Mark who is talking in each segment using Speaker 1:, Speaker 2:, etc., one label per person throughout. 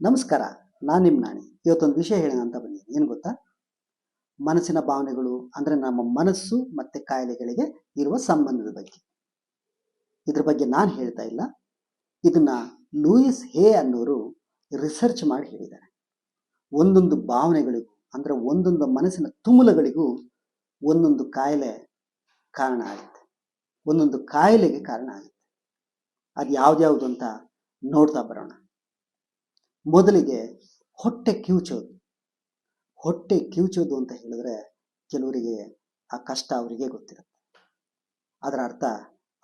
Speaker 1: ನಮಸ್ಕಾರ, ನಾನು ನಿಮ್ಮ ನಾಣಿ. ಇವತ್ತೊಂದು ವಿಷಯ ಹೇಳೋಣ ಅಂತ ಬಂದಿದ್ದೀನಿ. ಏನು ಗೊತ್ತಾ? ಮನಸ್ಸಿನ ಭಾವನೆಗಳು ಅಂದರೆ ನಮ್ಮ ಮನಸ್ಸು ಮತ್ತು ಕಾಯಿಲೆಗಳಿಗೆ ಇರುವ ಸಂಬಂಧದ ಬಗ್ಗೆ. ಇದ್ರ ಬಗ್ಗೆ ನಾನು ಹೇಳ್ತಾ ಇಲ್ಲ. ಇದನ್ನ ಲೂಯಿಸ್ ಹೇ ಅನ್ನೋರು ರಿಸರ್ಚ್ ಮಾಡಿ ಹೇಳಿದ್ದಾರೆ. ಒಂದೊಂದು ಭಾವನೆಗಳಿಗೂ ಅಂದರೆ ಒಂದೊಂದು ಮನಸ್ಸಿನ ತುಮುಲಗಳಿಗೂ ಒಂದೊಂದು ಕಾಯಿಲೆ ಕಾರಣ ಆಗುತ್ತೆ. ಒಂದೊಂದು ಕಾಯಿಲೆಗೆ ಕಾರಣ ಆಗುತ್ತೆ. ಅದು ಯಾವ್ದ್ಯಾವ್ದು ಅಂತ ನೋಡ್ತಾ ಬರೋಣ. ಮೊದಲಿಗೆ ಹೊಟ್ಟೆ ಕಿವುಚೋದು. ಹೊಟ್ಟೆ ಕಿವುಚೋದು ಅಂತ ಹೇಳಿದ್ರೆ ಕೆಲವರಿಗೆ ಆ ಕಷ್ಟ ಅವರಿಗೆ ಗೊತ್ತಿರುತ್ತೆ. ಅದರ ಅರ್ಥ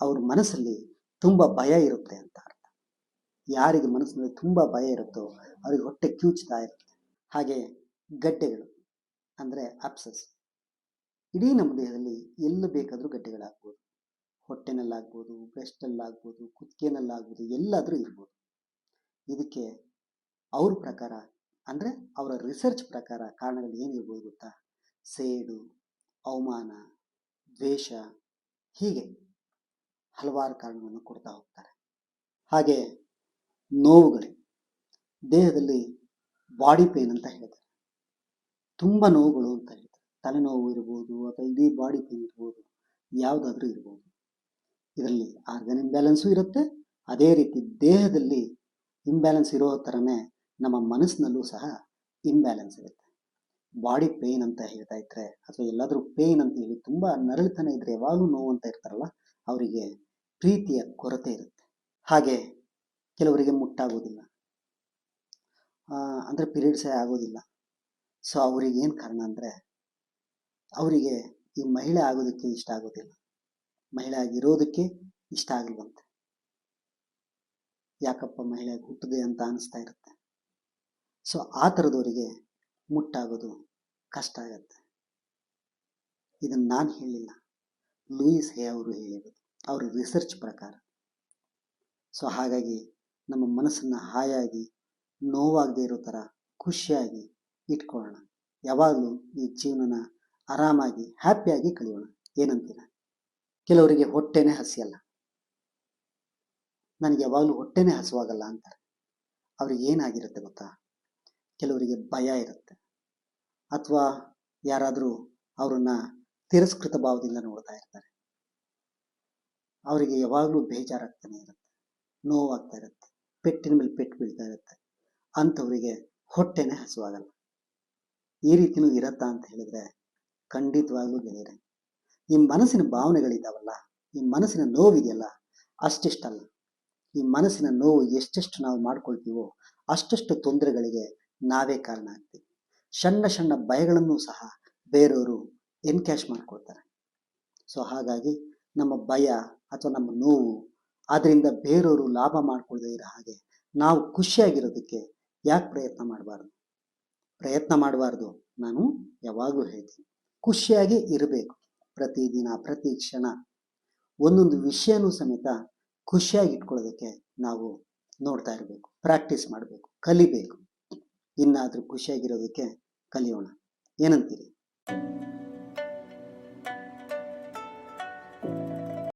Speaker 1: ಅವ್ರ ಮನಸ್ಸಲ್ಲಿ ತುಂಬ ಭಯ ಇರುತ್ತೆ ಅಂತ ಅರ್ಥ. ಯಾರಿಗೆ ಮನಸ್ಸಿನಲ್ಲಿ ತುಂಬ ಭಯ ಇರುತ್ತೋ ಅವ್ರಿಗೆ ಹೊಟ್ಟೆ ಕಿವುಚ್ತಾ ಇರುತ್ತೆ. ಹಾಗೆ ಗಡ್ಡೆಗಳು ಅಂದರೆ ಅಪ್ಸಸ್ ಇಡೀ ನಮ್ಮ ದೇಹದಲ್ಲಿ ಎಲ್ಲಿ ಬೇಕಾದರೂ ಗಡ್ಡೆಗಳಾಗ್ಬೋದು. ಹೊಟ್ಟೆನಲ್ಲಾಗ್ಬೋದು ಬ್ರೆಸ್ಟಲ್ಲಾಗ್ಬೋದು ಕುತ್ತಿಗೆನಲ್ಲಾಗ್ಬೋದು, ಎಲ್ಲಾದರೂ ಇರ್ಬೋದು. ಇದಕ್ಕೆ ಅವ್ರ ಪ್ರಕಾರ ಅಂದರೆ ಅವರ ರಿಸರ್ಚ್ ಪ್ರಕಾರ ಕಾರಣಗಳು ಏನಿರ್ಬೋದು ಗೊತ್ತಾ? ಸೇಡು, ಅವಮಾನ, ದ್ವೇಷ ಹೀಗೆ ಹಲವಾರು ಕಾರಣಗಳನ್ನು ಕೊಡ್ತಾ ಹೋಗ್ತಾರೆ. ಹಾಗೆ ನೋವುಗಳು. ದೇಹದಲ್ಲಿ ಬಾಡಿ ಪೇನ್ ಅಂತ ಹೇಳ್ತಾರೆ. ತುಂಬ ನೋವುಗಳು ಅಂತ ಹೇಳ್ತಾರೆ. ತಲೆನೋವು ಇರ್ಬೋದು ಅಥವಾ ಇಡೀ ಬಾಡಿ ಪೇನ್ ಇರ್ಬೋದು, ಯಾವುದಾದ್ರೂ ಇರ್ಬೋದು. ಇದರಲ್ಲಿ ಆರ್ಗನ್ ಇಂಬ್ಯಾಲೆನ್ಸು ಇರುತ್ತೆ. ಅದೇ ರೀತಿ ದೇಹದಲ್ಲಿ ಇಂಬ್ಯಾಲೆನ್ಸ್ ಇರೋ ಥರನೇ ನಮ್ಮ ಮನಸ್ಸಿನಲ್ಲೂ ಸಹ ಇಂಬ್ಯಾಲೆನ್ಸ್ ಇರುತ್ತೆ. ಬಾಡಿ ಪೇಯ್ನ್ ಅಂತ ಹೇಳ್ತಾ ಇದ್ರೆ, ಅಥವಾ ಎಲ್ಲಾದರೂ ಪೇಯ್ನ್ ಅಂತ ಹೇಳಿ ತುಂಬ ನರಳಿತನ ಇದ್ರೆ ಯಾವಾಗಲೂ ನೋವು ಅಂತ ಇರ್ತಾರಲ್ಲ, ಅವರಿಗೆ ಪ್ರೀತಿಯ ಕೊರತೆ ಇರುತ್ತೆ. ಹಾಗೆ ಕೆಲವರಿಗೆ ಮುಟ್ಟಾಗೋದಿಲ್ಲ. ಅಂದರೆ ಪೀರಿಯಡ್ಸೇ ಆಗೋದಿಲ್ಲ. ಸೊ ಅವರಿಗೆ ಏನು ಕಾರಣ ಅಂದರೆ, ಅವರಿಗೆ ಈ ಮಹಿಳೆ ಆಗೋದಕ್ಕೆ ಇಷ್ಟ ಆಗೋದಿಲ್ಲ. ಮಹಿಳೆ ಆಗಿರೋದಕ್ಕೆ ಇಷ್ಟ ಆಗಿಲ್ವಂತೆ. ಯಾಕಪ್ಪ ಮಹಿಳೆ ಹುಟ್ಟಿದೆ ಅಂತ ಅನಿಸ್ತಾ ಇರುತ್ತೆ. ಸೊ ಆ ಥರದವರಿಗೆ ಮುಟ್ಟಾಗೋದು ಕಷ್ಟ ಆಗತ್ತೆ. ಇದನ್ನು ನಾನು ಹೇಳಿಲ್ಲ. ಲೂಯಿಸ್ ಹೇ ಅವರು ಹೇಳಿರೋದು ಅವರ ರಿಸರ್ಚ್ ಪ್ರಕಾರ. ಸೊ ಹಾಗಾಗಿ ನಮ್ಮ ಮನಸ್ಸನ್ನು ಹಾಯಾಗಿ, ನೋವಾಗದೇ ಇರೋ ಥರ ಖುಷಿಯಾಗಿ ಇಟ್ಕೊಳ್ಳೋಣ. ಯಾವಾಗಲೂ ಈ ಜೀವನನ ಆರಾಮಾಗಿ, ಹ್ಯಾಪಿಯಾಗಿ ಕಳೆಯೋಣ. ಏನಂತೀರ? ಕೆಲವರಿಗೆ ಹೊಟ್ಟೆನೇ ಹಸಿಯಲ್ಲ. ನನಗೆ ಯಾವಾಗಲೂ ಹೊಟ್ಟೆನೇ ಹಸುವಾಗಲ್ಲ ಅಂತಾರೆ. ಅವ್ರಿಗೆ ಏನಾಗಿರುತ್ತೆ ಗೊತ್ತಾ? ಕೆಲವರಿಗೆ ಭಯ ಇರುತ್ತೆ. ಅಥವಾ ಯಾರಾದರೂ ಅವರನ್ನ ತಿರಸ್ಕೃತ ಭಾವದಿಂದ ನೋಡ್ತಾ ಇರ್ತಾರೆ. ಅವರಿಗೆ ಯಾವಾಗಲೂ ಬೇಜಾರಾಗ್ತಾನೆ ಇರುತ್ತೆ. ನೋವಾಗ್ತಾ ಇರುತ್ತೆ. ಪೆಟ್ಟಿನ ಮೇಲೆ ಪೆಟ್ಟು ಬೀಳ್ತಾ ಇರುತ್ತೆ. ಅಂಥವರಿಗೆ ಹೊಟ್ಟೆನೇ ಹಸುವಾಗಲ್ಲ. ಈ ರೀತಿನೂ ಇರತ್ತಾ ಅಂತ ಹೇಳಿದ್ರೆ ಖಂಡಿತವಾಗ್ಲೂ ಗೆಳೆಯರೆ ಈ ಮನಸ್ಸಿನ ಭಾವನೆಗಳಿದ್ದಾವಲ್ಲ ಈ ಮನಸ್ಸಿನ ನೋವಿದೆಯಲ್ಲ, ಅಷ್ಟಿಷ್ಟಲ್ಲ. ಈ ಮನಸ್ಸಿನ ನೋವು ಎಷ್ಟೆಷ್ಟು ನಾವು ಮಾಡ್ಕೊಳ್ತೀವೋ ಅಷ್ಟಷ್ಟು ತೊಂದರೆಗಳಿಗೆ ನಾವೇ ಕಾರಣ ಆಗ್ತೀವಿ. ಸಣ್ಣ ಸಣ್ಣ ಭಯಗಳನ್ನು ಸಹ ಬೇರೆಯವರು ಎನ್ಕ್ಯಾಶ್ ಮಾಡ್ಕೊಳ್ತಾರೆ. ಸೊ ಹಾಗಾಗಿ ನಮ್ಮ ಭಯ ಅಥವಾ ನಮ್ಮ ನೋವು ಅದರಿಂದ ಬೇರೆಯವರು ಲಾಭ ಮಾಡ್ಕೊಳ್ದೇ ಇರೋ ಹಾಗೆ ನಾವು ಖುಷಿಯಾಗಿರೋದಕ್ಕೆ ಯಾಕೆ ಪ್ರಯತ್ನ ಮಾಡಬಾರ್ದು? ಪ್ರಯತ್ನ ಮಾಡಬಾರ್ದು ನಾನು ಯಾವಾಗಲೂ ಹೇಳ್ತೀನಿ. ಖುಷಿಯಾಗಿ ಇರಬೇಕು ಪ್ರತಿದಿನ ಪ್ರತಿ ಕ್ಷಣ. ಒಂದೊಂದು ವಿಷಯನೂ ಸಮೇತ ಖುಷಿಯಾಗಿ ಇಟ್ಕೊಳ್ಳೋದಕ್ಕೆ ನಾವು ನೋಡ್ತಾ ಇರಬೇಕು, ಪ್ರಾಕ್ಟೀಸ್ ಮಾಡಬೇಕು, ಕಲಿಬೇಕು. ಇನ್ನಾದರೂ ಖುಷಿಯಾಗಿರೋದಕ್ಕೆ ಕಲಿಯೋಣ. ಏನಂತೀರಿ?